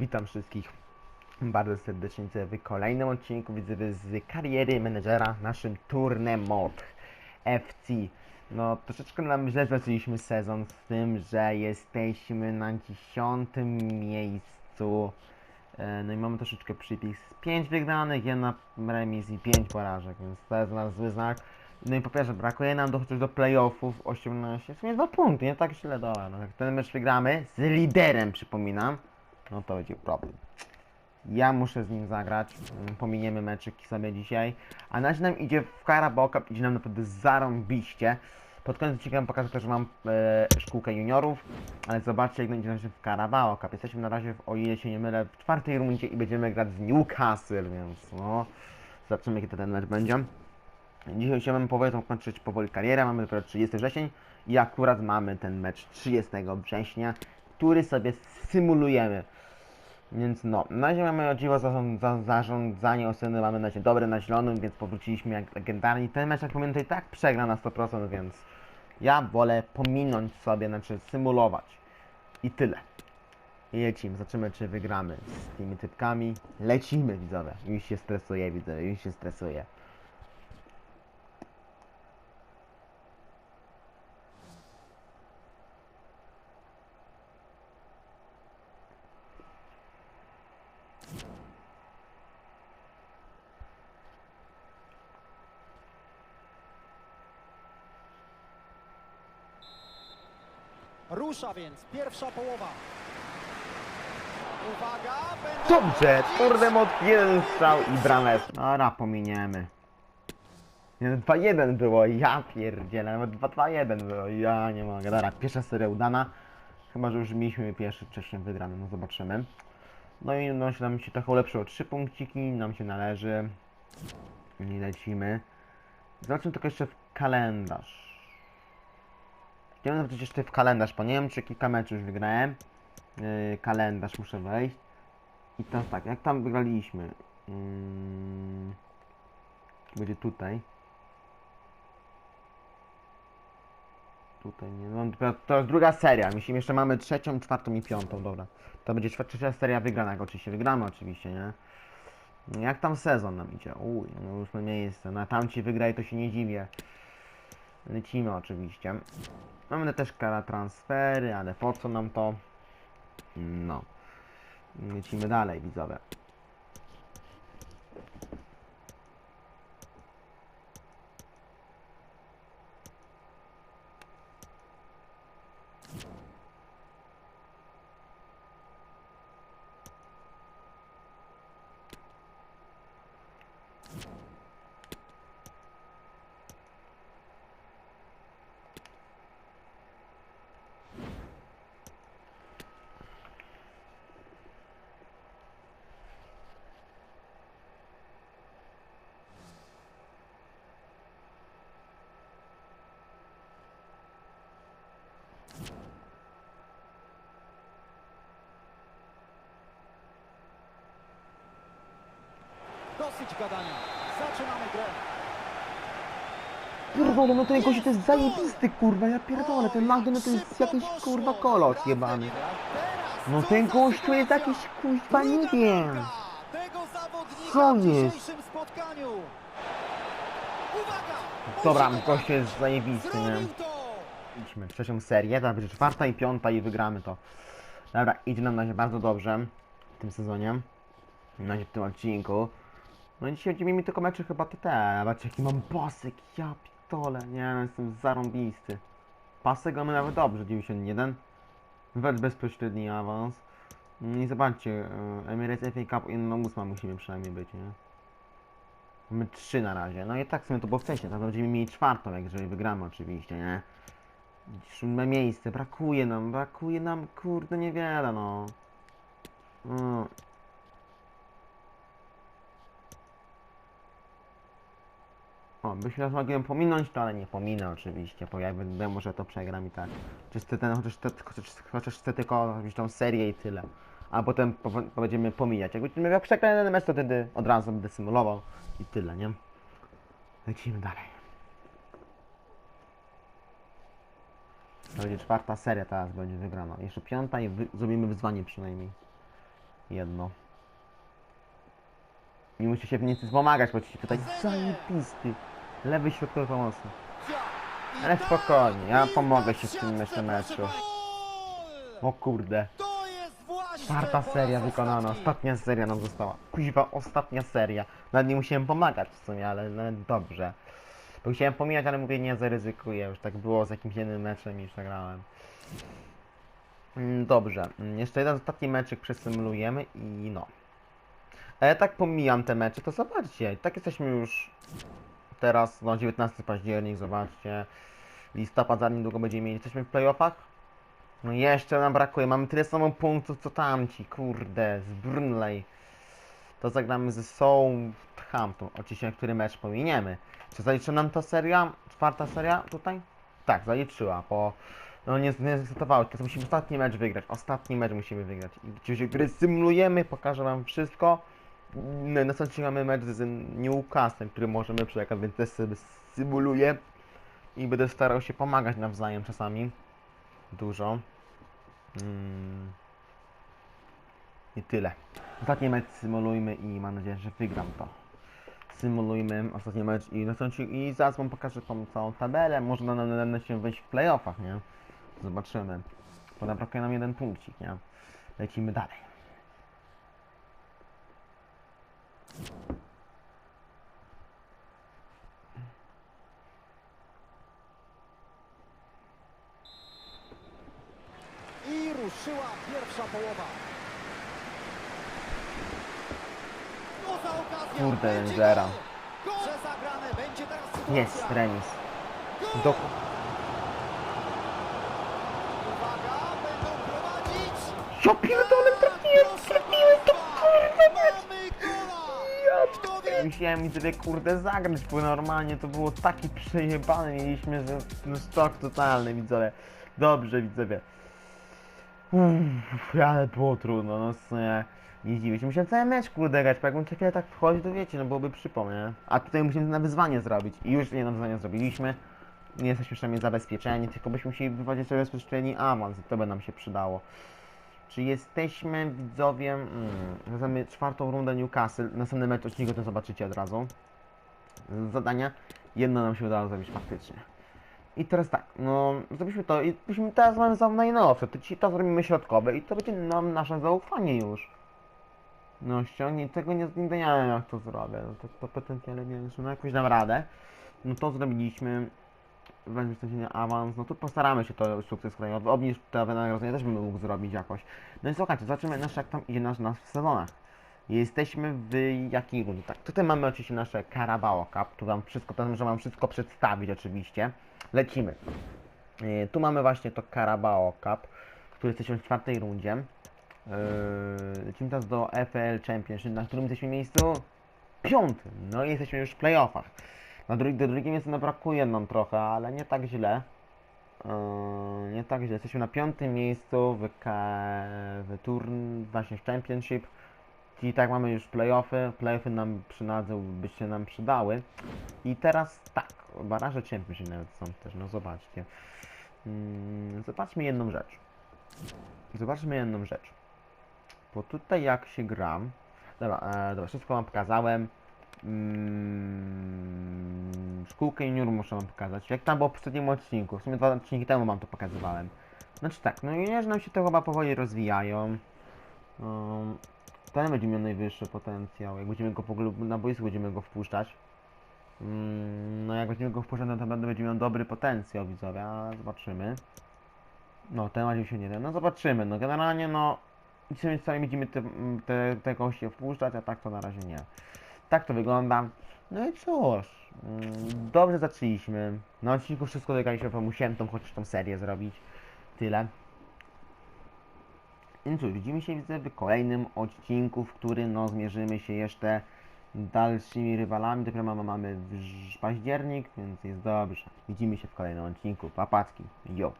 Witam wszystkich bardzo serdecznie w kolejnym odcinku widzę z kariery menedżera naszym turnem mod FC. No troszeczkę nam źle zaczęliśmy sezon z tym, że jesteśmy na dziesiątym miejscu. E, No i mamy troszeczkę przypis 5 wygranych, jedna remis i 5 porażek, więc to jest dla nas zły znak. No i po pierwsze, brakuje nam do, chociaż do playoffów 18, w sumie 2 punkty, nie tak źle, dobra. No, jak ten mecz wygramy z liderem, przypominam, no to będzie problem. Ja muszę z nim zagrać, mm, pominiemy meczyki sobie dzisiaj, a na nam idzie w Carabao Cup, idzie nam naprawdę zarąbiście. Pod koniec odcinka pokażę też, że mam e, szkółkę juniorów, ale zobaczcie jak będzie nam się w Carabao Cup. Jesteśmy na razie, w, o ile się nie mylę, w czwartej rundzie i będziemy grać z Newcastle, więc no, zobaczymy kiedy ten mecz będzie. Dzisiaj chciałem powoli kończyć powoli karierę, mamy dopiero 30 wrzesień i akurat mamy ten mecz 30 września, który sobie symulujemy. Więc no, na razie mamy o dziwo zarząd, za, zarządzanie oceny, mamy na razie dobre na zielonym, więc powróciliśmy jak legendarni. Ten mecz jak pamiętam i tak przegra na 100%, więc ja wolę pominąć sobie, znaczy symulować. I tyle. I lecimy, zobaczymy czy wygramy z tymi typkami. Lecimy widzowie, już się stresuję widzowie, już się stresuję. Rusza więc pierwsza połowa. Uwaga, będą Dobrze, kurde mod jeden strzał i bramę. Dobra, pominiemy. Nie, 2-1 było, ja pierdzielę, nawet 2-2-1 było, ja nie mogę. Dobra, pierwsza seria udana. Chyba, że już mieliśmy pierwszy wcześniej wygrany, no zobaczymy. No i no, się nam się trochę ulepszyło, 3 punkciki, nam się należy. Nie lecimy. Zobaczmy tylko jeszcze w kalendarz. Chciałem zobaczyć jeszcze w kalendarz, bo nie wiem czy kilka meczów już wygrałem. Yy, kalendarz muszę wejść. I teraz tak, jak tam wygraliśmy? Mm, będzie tutaj. Tutaj nie, no to, jest druga seria. Myślimy, jeszcze mamy trzecią, czwartą i piątą, dobra. To będzie trzecia seria wygrana, oczywiście wygramy oczywiście, nie? Jak tam sezon nam idzie? Uj, no już na miejsce. Na tamci wygraj to się nie dziwię. Lecimy oczywiście. Mamy też kara transfery, ale po co nam to? No. Lecimy dalej, widzowie. Dosyć gadania. Zaczynamy grę. Pierdolę, no ten gość to jest zajebisty, kurwa, ja pierdolę, ten Magdalena to jest jakiś, kurwa, kolos jebany. No ten gościu jest jakiś, kurwa, nie wiem. Co jest? Dobra, gościu jest zajebisty, nie? Idźmy w trzecią serię, to będzie czwarta i piąta i wygramy to. Dobra, idzie nam na razie bardzo dobrze w tym sezonie. Na razie w tym odcinku. No dzisiaj będziemy mieli tylko mecze chyba TT. Zobaczcie jaki mam pasek, ja pitole, nie no, jestem zarąbisty. Pasek mamy nawet dobrze, 91. Wecz bezpośredni awans. No I zobaczcie, e, Emirates FA Cup 1-8 musimy przynajmniej być, nie? Mamy 3 na razie, no i tak w sumie to było wcześniej, tak będziemy mieli czwartą, jak jeżeli wygramy oczywiście, nie? Siódme miejsce, brakuje nam, brakuje nam, kurde, niewiele, no. Mm. O, byśmy nas mogli pominąć to, ale nie pominę oczywiście, bo ja będę może to przegram i tak. Chociaż chcę ten, chociaż, te, chociaż, chociaż chcę tylko robić tą serię i tyle. A potem po, po będziemy pomijać. Jak będziemy miał przegrany ten mecz, to wtedy od razu będę symulował i tyle, nie? Lecimy dalej. To będzie czwarta seria teraz będzie wygrana. Jeszcze piąta i wy zrobimy wyzwanie przynajmniej. Jedno. Nie musi się w nic pomagać, bo ci tutaj zajebisty. Lewy środkowy pomocny. Ale spokojnie, ja pomogę się w tym jeszcze meczu. O kurde. Czwarta seria wykonana, ostatni. ostatnia seria nam została. Kuźwa, ostatnia seria. Nawet nie musiałem pomagać w sumie, ale dobrze. Bo chciałem pomijać, ale mówię, nie zaryzykuję. Już tak było z jakimś jednym meczem i już nagrałem. Mm, Dobrze, Mm, jeszcze jeden ostatni meczek przesymulujemy i no. Ale tak pomijam te mecze, to zobaczcie, tak jesteśmy już teraz, no 19 październik, zobaczcie. Listopad za niedługo będziemy mieli, jesteśmy w playoffach. No jeszcze nam brakuje, mamy tyle samo punktów co tamci, kurde, z Burnley. To zagramy ze Southampton, oczywiście który mecz pominiemy. Czy zaliczy nam ta seria, czwarta seria tutaj? Tak, zaliczyła, bo no nie, nie zdecydowało, teraz musimy ostatni mecz wygrać, ostatni mecz musimy wygrać. I oczywiście gry symulujemy, pokażę wam wszystko. No, następnie mamy mecz z Newcastle, który możemy przejechać, więc też sobie symuluję. I będę starał się pomagać nawzajem czasami dużo. Mm. I tyle. Ostatni mecz symulujmy i mam nadzieję, że wygram to. Symulujmy ostatni mecz i następnie i zaraz wam pokażę tą całą tabelę. Może na, na, na się wejść w playoffach, nie? Zobaczymy. Bo nam nam jeden punkcik, nie? Lecimy dalej. I ruszyła pierwsza połowa. No za okazję. Kurde, będzie zera. gol. Gol. Że zagrane będzie teraz sytuacja. Jest remis. Gol. Do... Uwaga, będą prowadzić. Ja pierdolę, Musiałem mi sobie kurde zagrać, bo normalnie to było taki przejebane mieliśmy, że no szok totalny widzowie. Dobrze widzowie. Uff, ale było trudno, no sumie nie dziwię się. Musiałem cały mecz kurde grać, bo jakbym co tak wchodził, to wiecie, no byłoby przypomnę. nie? A tutaj musimy na wyzwanie zrobić i już jedno wyzwanie zrobiliśmy. Nie jesteśmy przynajmniej zabezpieczeni, tylko byśmy musieli wywodzić sobie bezpośredni awans i to by nam się przydało. Czy jesteśmy widzowie? Mm, mamy czwartą rundę Newcastle. Następny mecz odcinku to zobaczycie od razu. Zadania. Jedno nam się udało zrobić faktycznie. I teraz tak, no zrobiliśmy to i byśmy teraz mamy za najnowsze. To dzisiaj to zrobimy środkowe i to będzie nam nasze zaufanie już. No ściągnij tego nie, nie jak to zrobię. No, to, to potencjalnie nie wiem, no jakoś dam radę. No to zrobiliśmy. Weźmy szczęście awans, no to postaramy się to sukces kolejny. Obniż te wynagrodzenia też bym mógł zrobić jakoś. No i słuchajcie, zobaczymy nasze, jak tam idzie nasz, nasz w sezonach. Jesteśmy w jakiej rundzie? Tak, tutaj mamy oczywiście nasze Carabao Cup, tu wam wszystko, to że wam wszystko przedstawić oczywiście. Lecimy. Yy, tu mamy właśnie to Carabao Cup, który jesteśmy w czwartej rundzie. Yy, lecimy teraz do FL Championship, na którym jesteśmy w miejscu piątym. No i jesteśmy już w playoffach. Na dru do drugim miejscu nam brakuje nam trochę, ale nie tak źle. Yy, nie tak źle. Jesteśmy na piątym miejscu w, w turn właśnie w Championship. I tak mamy już playoffy. Playoffy nam przydadzą, by się nam przydały. I teraz tak, baraże Championship nawet są też, no zobaczcie. Mm, zobaczmy jedną rzecz. Zobaczmy jedną rzecz. Bo tutaj jak się gram. Dobra, e, dobra, wszystko wam pokazałem. Mm, szkółkę junior muszę wam pokazać. Jak tam było w poprzednim odcinku. W sumie dwa odcinki temu wam to pokazywałem. Znaczy tak, no juniorzy nam się to chyba powoli rozwijają. Um, ten będzie miał najwyższy potencjał. Jak będziemy go w ogóle na boisku będziemy go wpuszczać. Mm, no jak będziemy go wpuszczać, no to będzie miał dobry potencjał widzowie, a zobaczymy. No ten ma się nie da. No zobaczymy. No generalnie no dzisiaj sami będziemy te, te, te goście wpuszczać, a tak to na razie nie. Tak to wygląda. No i cóż, mm, dobrze zaczęliśmy. Na odcinku wszystko dograliśmy, bo musiałem tą chociaż tą serię zrobić. Tyle. I cóż, widzimy się widzę w kolejnym odcinku, w którym no zmierzymy się jeszcze dalszymi rywalami. Dopiero mamy, mamy październik, więc jest dobrze. Widzimy się w kolejnym odcinku. Papacki. Jo.